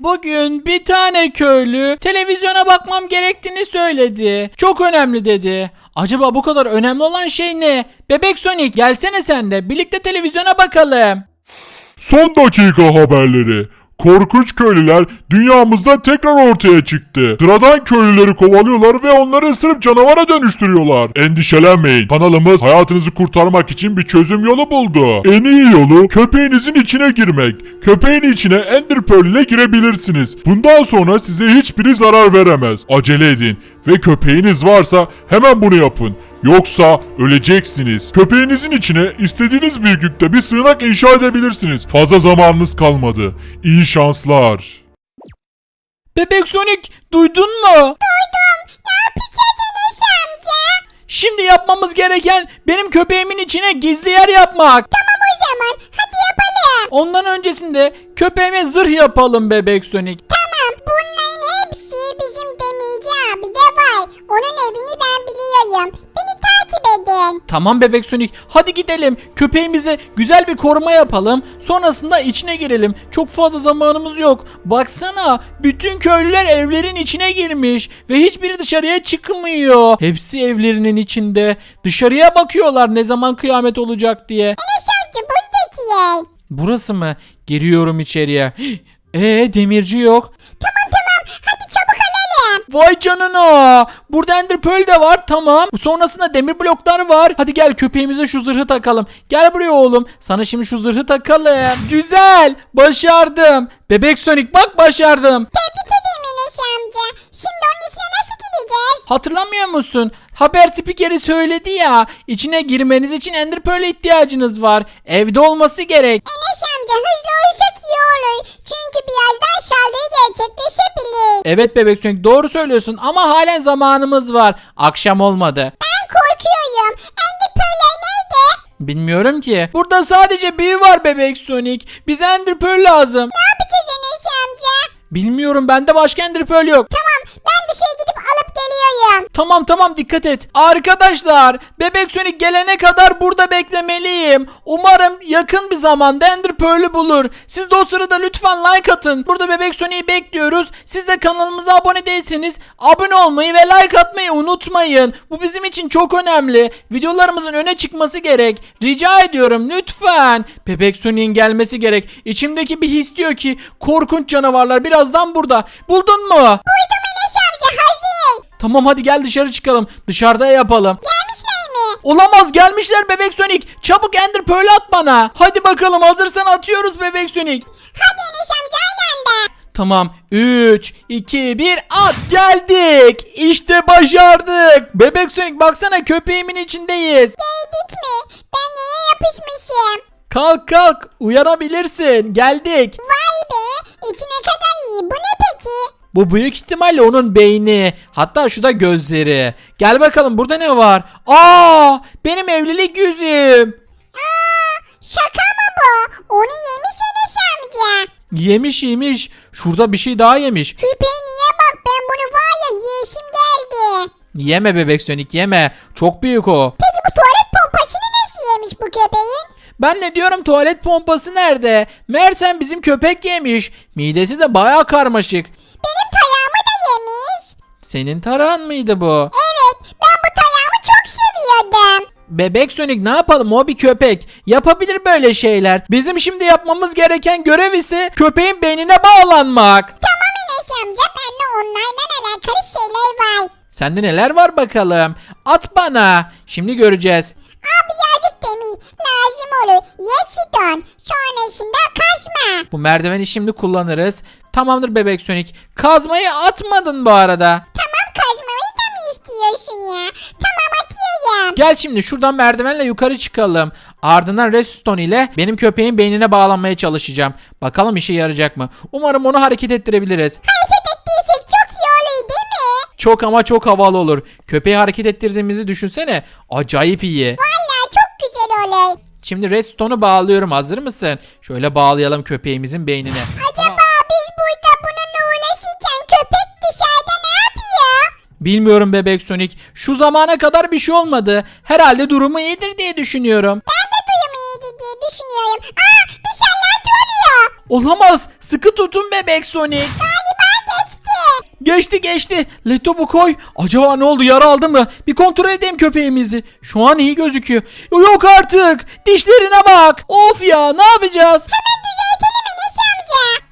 Bugün bir tane köylü televizyona bakmam gerektiğini söyledi. Çok önemli dedi. Acaba bu kadar önemli olan şey ne? Bebek Sonic gelsene sen de birlikte televizyona bakalım. Son dakika haberleri. Korkunç köylüler dünyamızda tekrar ortaya çıktı. Sıradan köylüleri kovalıyorlar ve onları ısırıp canavara dönüştürüyorlar. Endişelenmeyin. Kanalımız hayatınızı kurtarmak için bir çözüm yolu buldu. En iyi yolu köpeğinizin içine girmek. Köpeğin içine Ender Pearl ile girebilirsiniz. Bundan sonra size hiçbiri zarar veremez. Acele edin ve köpeğiniz varsa hemen bunu yapın. Yoksa öleceksiniz. Köpeğinizin içine istediğiniz büyüklükte bir sığınak inşa edebilirsiniz. Fazla zamanınız kalmadı. İyi şanslar. Bebek Sonic duydun mu? Duydum. Ne yapacağız Enes amca? Şimdi yapmamız gereken benim köpeğimin içine gizli yer yapmak. Tamam o zaman. Hadi yapalım. Ondan öncesinde köpeğime zırh yapalım Bebek Sonic. Tamam. Bunların Onun evini ben biliyorum. Beni takip edin. Tamam Bebek Sonic hadi gidelim. Köpeğimize güzel bir koruma yapalım. Sonrasında içine girelim. Çok fazla zamanımız yok. Baksana bütün köylüler evlerin içine girmiş. Ve hiçbiri dışarıya çıkmıyor. Hepsi evlerinin içinde. Dışarıya bakıyorlar ne zaman kıyamet olacak diye. Enes amca buradaki yer. Burası mı? Giriyorum içeriye. Ee demirci yok. Tamam Vay canına. Burada Ender Pearl de var. Tamam. Sonrasında demir bloklar var. Hadi gel köpeğimize şu zırhı takalım. Gel buraya oğlum. Sana şimdi şu zırhı takalım. Güzel. Başardım. Bebek Sonic bak başardım. Tebrik ederim Enes amca. Şimdi onun içine nasıl gideceğiz? Hatırlamıyor musun? Haber spikeri söyledi ya. İçine girmeniz için Ender Pearl'e ihtiyacınız var. Evde olması gerek. Enes amca hızlı olursak iyi olur. Çünkü birazdan saldırı gerçekleşebilir. Evet Bebek Sonic doğru söylüyorsun ama halen zamanımız var. Akşam olmadı. Ben korkuyorum. Ender Pearl'ler nerede? Bilmiyorum ki. Burada sadece büyü var Bebek Sonic. Bize Ender Pearl lazım. Ne yapacağız Enes amca? Bilmiyorum bende başka Ender Pearl yok. Tamam ben dışarı gidip alıp geliyorum. Tamam tamam dikkat et. Arkadaşlar Bebek Sonic gelene kadar burada beklemeliyim. Umarım yakın bir zamanda Ender Pearl'ü bulur. Siz de o sırada lütfen like atın. Burada Bebek Sonic'i bekliyoruz. Siz de kanalımıza abone değilseniz abone olmayı ve like atmayı unutmayın. Bu bizim için çok önemli. Videolarımızın öne çıkması gerek. Rica ediyorum lütfen. Bebek Sonic'in gelmesi gerek. İçimdeki bir his diyor ki korkunç canavarlar birazdan burada. Buldun mu? Hazır. Tamam hadi gel dışarı çıkalım. Dışarıda yapalım. Gelmişler mi? Olamaz gelmişler bebek Sonic. Çabuk Ender Pearl at bana. Hadi bakalım hazırsan atıyoruz bebek Sonic. Hadi Enes amca aynı anda. Tamam 3 2 1 at geldik. İşte başardık. Bebek Sonic baksana köpeğimin içindeyiz. Geldik mi? Ben neye yapışmışım? Kalk kalk uyanabilirsin. Geldik. Vay be içine kadar iyi. Bu ne peki? Bu büyük ihtimalle onun beyni. Hatta şu da gözleri. Gel bakalım burada ne var? Aa benim evlilik yüzüğüm. Aa, şaka mı bu? Onu yemiş Enes amca. Yemiş yemiş. Şurada bir şey daha yemiş. Küpeğe niye bak ben bunu var ya yeşim geldi. Yeme bebek Sonic yeme. Çok büyük o. Peki bu tuvalet pompasını nasıl yemiş bu köpeğin? Ben ne diyorum tuvalet pompası nerede? Meğersem bizim köpek yemiş. Midesi de baya karmaşık. Senin tarağın mıydı bu? Evet ben bu tayağımı çok seviyordum. Bebek Sonic ne yapalım o bir köpek. Yapabilir böyle şeyler. Bizim şimdi yapmamız gereken görev ise köpeğin beynine bağlanmak. Tamam Enes amca bende onlarla alakalı şeyler var. Sende neler var bakalım? At bana. Şimdi göreceğiz. Aa birazcık demir lazım olur. Yeşidon sonrasında kasma. Bu merdiveni şimdi kullanırız. Tamamdır bebek Sonic. Kazmayı atmadın bu arada. Tamam istiyorsun ya? Tamam atıyorum. Gel şimdi şuradan merdivenle yukarı çıkalım. Ardından redstone ile benim köpeğin beynine bağlanmaya çalışacağım. Bakalım işe yarayacak mı? Umarım onu hareket ettirebiliriz. Hareket ettiysek çok iyi olur değil mi? Çok ama çok havalı olur. Köpeği hareket ettirdiğimizi düşünsene. Acayip iyi. Valla çok güzel olur. Şimdi redstone'u bağlıyorum. Hazır mısın? Şöyle bağlayalım köpeğimizin beynine. Bilmiyorum bebek Sonic. Şu zamana kadar bir şey olmadı. Herhalde durumu iyidir diye düşünüyorum. Ben de duyum iyiydi diye düşünüyorum. Aa bir şeyler oluyor. Olamaz. Sıkı tutun bebek Sonic. Galiba geçti. Geçti geçti. Leto bu koy. Acaba ne oldu? Yara aldı mı? Bir kontrol edeyim köpeğimizi. Şu an iyi gözüküyor. Yok artık. Dişlerine bak. Of ya ne yapacağız? Hemen.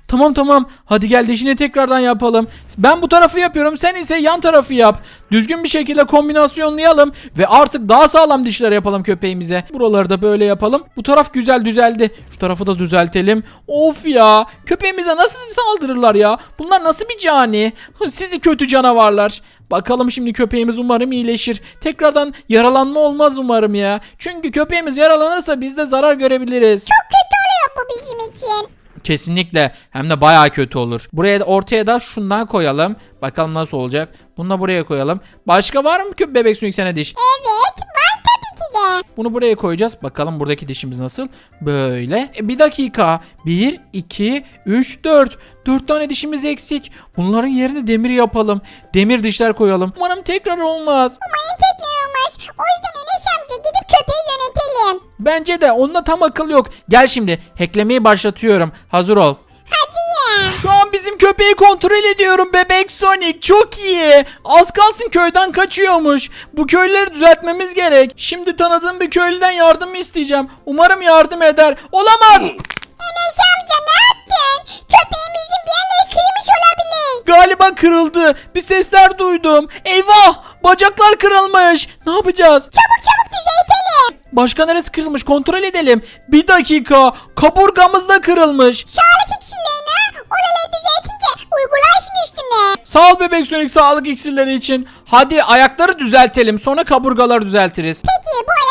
Tamam tamam. Hadi gel dişini tekrardan yapalım. Ben bu tarafı yapıyorum. Sen ise yan tarafı yap. Düzgün bir şekilde kombinasyonlayalım ve artık daha sağlam dişler yapalım köpeğimize. Buraları da böyle yapalım. Bu taraf güzel düzeldi. Şu tarafı da düzeltelim. Of ya. Köpeğimize nasıl saldırırlar ya? Bunlar nasıl bir cani? Sizi kötü canavarlar. Bakalım şimdi köpeğimiz umarım iyileşir. Tekrardan yaralanma olmaz umarım ya. Çünkü köpeğimiz yaralanırsa biz de zarar görebiliriz. Çok kötü oluyor bu bizim için. Kesinlikle hem de bayağı kötü olur. Buraya da ortaya da şundan koyalım. Bakalım nasıl olacak. Bunu da buraya koyalım. Başka var mı ki bebek sönük sana diş? Evet var tabii ki de. Bunu buraya koyacağız. Bakalım buradaki dişimiz nasıl? Böyle. E, bir dakika. 1, 2, 3, 4. 4 tane dişimiz eksik. Bunların yerine demir yapalım. Demir dişler koyalım. Umarım tekrar olmaz. Umarım tekrar olmaz. O yüzden Enes amca gidip köpeği yönetelim. Bence de onunla tam akıl yok. Gel şimdi. Hacklemeyi başlatıyorum. Hazır ol. Hadi ya. Şu an bizim köpeği kontrol ediyorum bebek Sonic. Çok iyi. Az kalsın köyden kaçıyormuş. Bu köyleri düzeltmemiz gerek. Şimdi tanıdığım bir köylüden yardım isteyeceğim. Umarım yardım eder. Olamaz. Enes amca ne yaptın? Köpeğimizin bir yerleri kırmış olabilir. Galiba kırıldı. Bir sesler duydum. Eyvah. Bacaklar kırılmış. Ne yapacağız? Çabuk çabuk düzeltelim. Başka neresi kırılmış kontrol edelim. Bir dakika. Kaburgamız da kırılmış. Sağlık iksirlerini oraları düzeltince uygulayışın üstüne. Sağ ol bebek Sonic sağlık iksirleri için. Hadi ayakları düzeltelim. Sonra kaburgaları düzeltiriz. Peki bu?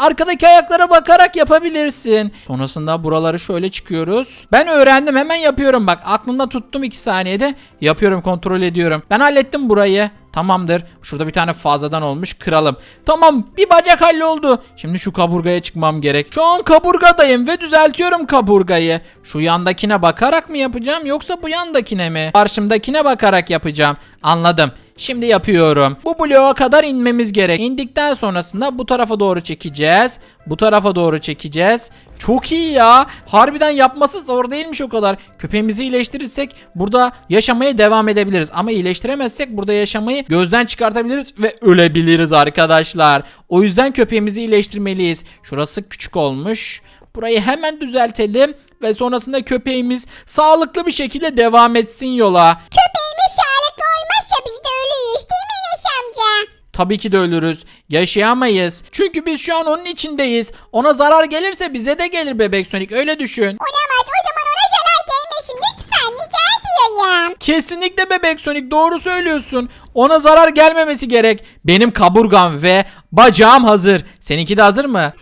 Arkadaki ayaklara bakarak yapabilirsin. Sonrasında buraları şöyle çıkıyoruz. Ben öğrendim hemen yapıyorum bak. Aklımda tuttum 2 saniyede. Yapıyorum kontrol ediyorum. Ben hallettim burayı. Tamamdır. Şurada bir tane fazladan olmuş. Kıralım. Tamam bir bacak halloldu. Şimdi şu kaburgaya çıkmam gerek. Şu an kaburgadayım ve düzeltiyorum kaburgayı. Şu yandakine bakarak mı yapacağım yoksa bu yandakine mi? Karşımdakine bakarak yapacağım. Anladım. Şimdi yapıyorum. Bu bloğa kadar inmemiz gerek. İndikten sonrasında bu tarafa doğru çekeceğiz. Bu tarafa doğru çekeceğiz. Çok iyi ya. Harbiden yapması zor değilmiş o kadar. Köpeğimizi iyileştirirsek burada yaşamaya devam edebiliriz. Ama iyileştiremezsek burada yaşamayı gözden çıkartabiliriz ve ölebiliriz arkadaşlar. O yüzden köpeğimizi iyileştirmeliyiz. Şurası küçük olmuş. Burayı hemen düzeltelim ve sonrasında köpeğimiz sağlıklı bir şekilde devam etsin yola. Köpeğimiz sağlıklı olmazsa biz de ölüyüz değil mi Enes amca? Tabii ki de ölürüz. Yaşayamayız. Çünkü biz şu an onun içindeyiz. Ona zarar gelirse bize de gelir bebek Sonic. Öyle düşün. Olamaz o zaman ona zarar gelmesin lütfen rica ediyorum. Kesinlikle bebek Sonic doğru söylüyorsun. Ona zarar gelmemesi gerek. Benim kaburgam ve bacağım hazır. Seninki de hazır mı?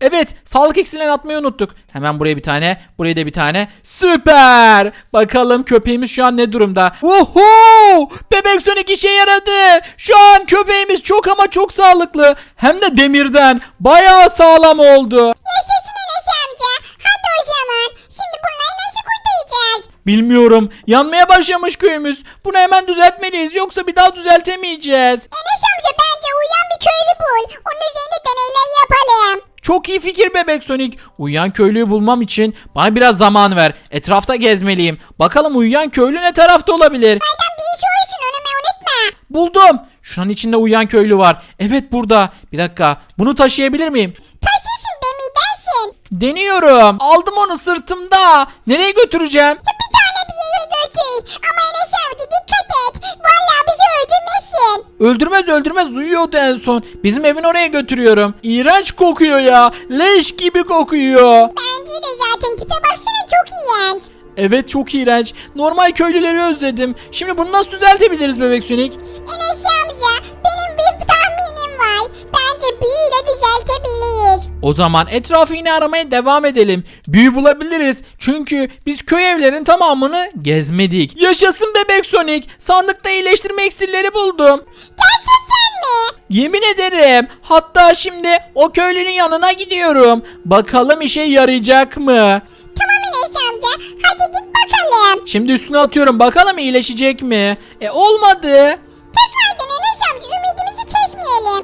Evet sağlık iksirlerini atmayı unuttuk. Hemen buraya bir tane buraya da bir tane. Süper. Bakalım köpeğimiz şu an ne durumda. Uhu! Bebek Sonic işe yaradı. Şu an köpeğimiz çok ama çok sağlıklı. Hem de demirden. Bayağı sağlam oldu. Yaşasın Enes amca. Hadi o zaman. Şimdi bunları nasıl kurtaracağız? Bilmiyorum. Yanmaya başlamış köyümüz. Bunu hemen düzeltmeliyiz. Yoksa bir daha düzeltemeyeceğiz. Enes amca bence uyan bir köylü bul. Onun üzerinde deneyler yapalım. Çok iyi fikir bebek Sonic. Uyuyan köylüyü bulmam için bana biraz zaman ver. Etrafta gezmeliyim. Bakalım uyuyan köylü ne tarafta olabilir? Aydan bir iş olsun onu me- unutma. Buldum. Şuranın içinde uyuyan köylü var. Evet burada. Bir dakika. Bunu taşıyabilir miyim? Taşısın demirdensin. Deniyorum. Aldım onu sırtımda. Nereye götüreceğim? Tane bir yere Öldürmez öldürmez uyuyordu en son. Bizim evin oraya götürüyorum. İğrenç kokuyor ya. Leş gibi kokuyor. Bence de zaten tipe baksana çok iğrenç. Evet çok iğrenç. Normal köylüleri özledim. Şimdi bunu nasıl düzeltebiliriz bebek Sonic? Enes amca büyüyle düzeltebiliriz. O zaman etrafı yine aramaya devam edelim. Büyü bulabiliriz. Çünkü biz köy evlerin tamamını gezmedik. Yaşasın bebek Sonic. Sandıkta iyileştirme iksirleri buldum. Gerçekten mi? Yemin ederim. Hatta şimdi o köylünün yanına gidiyorum. Bakalım işe yarayacak mı? Tamam Enes amca. Hadi git bakalım. Şimdi üstüne atıyorum. Bakalım iyileşecek mi? E olmadı.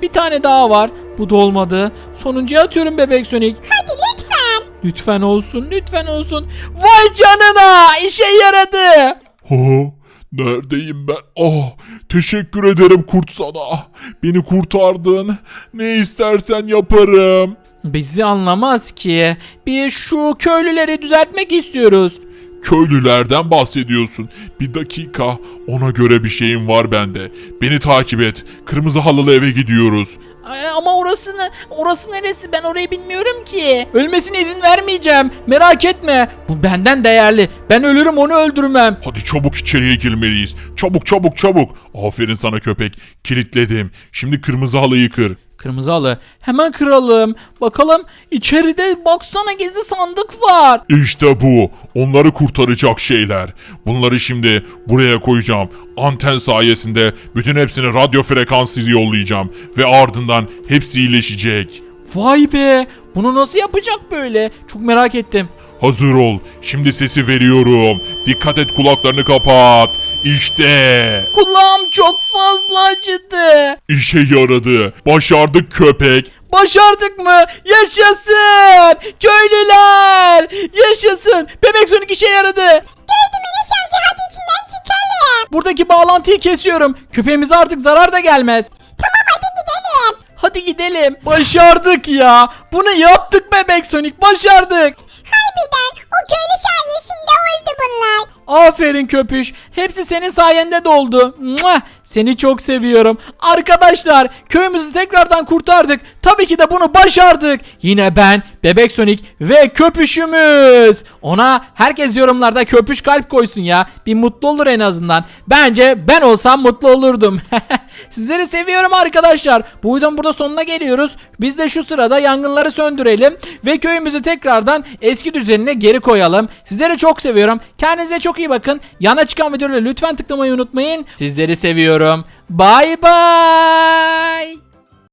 Bir tane daha var. Bu da olmadı. Sonuncuya atıyorum bebek Sonic. Hadi lütfen. Lütfen olsun lütfen olsun. Vay canına işe yaradı. Ha, neredeyim ben? Oh, teşekkür ederim kurt sana. Beni kurtardın. Ne istersen yaparım. Bizi anlamaz ki. Bir şu köylüleri düzeltmek istiyoruz. Köylülerden bahsediyorsun. Bir dakika. Ona göre bir şeyim var bende. Beni takip et. Kırmızı halılı eve gidiyoruz. Ay, Ama orasını, orası neresi ben orayı bilmiyorum ki. Ölmesine izin vermeyeceğim. Merak etme. Bu benden değerli. Ben ölürüm onu öldürmem. Hadi çabuk içeriye girmeliyiz. Çabuk çabuk çabuk. Aferin sana köpek. Kilitledim. Şimdi kırmızı halıyı kır. Kırmızı halı. Hemen kıralım. Bakalım içeride baksana gizli sandık var. İşte bu. Onları kurtaracak şeyler. Bunları şimdi buraya koyacağım. Anten sayesinde bütün hepsini radyo frekansı yollayacağım. Ve ardından hepsi iyileşecek. Vay be. Bunu nasıl yapacak böyle? Çok merak ettim. Hazır ol. Şimdi sesi veriyorum. Dikkat et kulaklarını kapat. İşte. Kulağım çok fazla acıdı. İşe yaradı. Başardık köpek. Başardık mı? Yaşasın! Köylüler! Yaşasın! Bebek Sonic işe yaradı. Gördüm Enes amca hadi içinden çıkalım. Buradaki bağlantıyı kesiyorum. Köpeğimize artık zarar da gelmez. Tamam hadi gidelim. Hadi gidelim. Başardık ya. Bunu yaptık Bebek Sonic. Başardık. Harbiden o köylü sayesinde oldu bunlar. Aferin köpüş. Hepsi senin sayende doldu. Mua! Seni çok seviyorum. Arkadaşlar köyümüzü tekrardan kurtardık. Tabii ki de bunu başardık. Yine ben, Bebek Sonic ve köpüşümüz. Ona herkes yorumlarda köpüş kalp koysun ya. Bir mutlu olur en azından. Bence ben olsam mutlu olurdum. Sizleri seviyorum arkadaşlar. Bu videonun burada sonuna geliyoruz. Biz de şu sırada yangınları söndürelim. Ve köyümüzü tekrardan eski düzenine geri koyalım. Sizleri çok seviyorum. Kendinize çok iyi bakın. Yana çıkan videoları lütfen tıklamayı unutmayın. Sizleri seviyorum. Bye bye.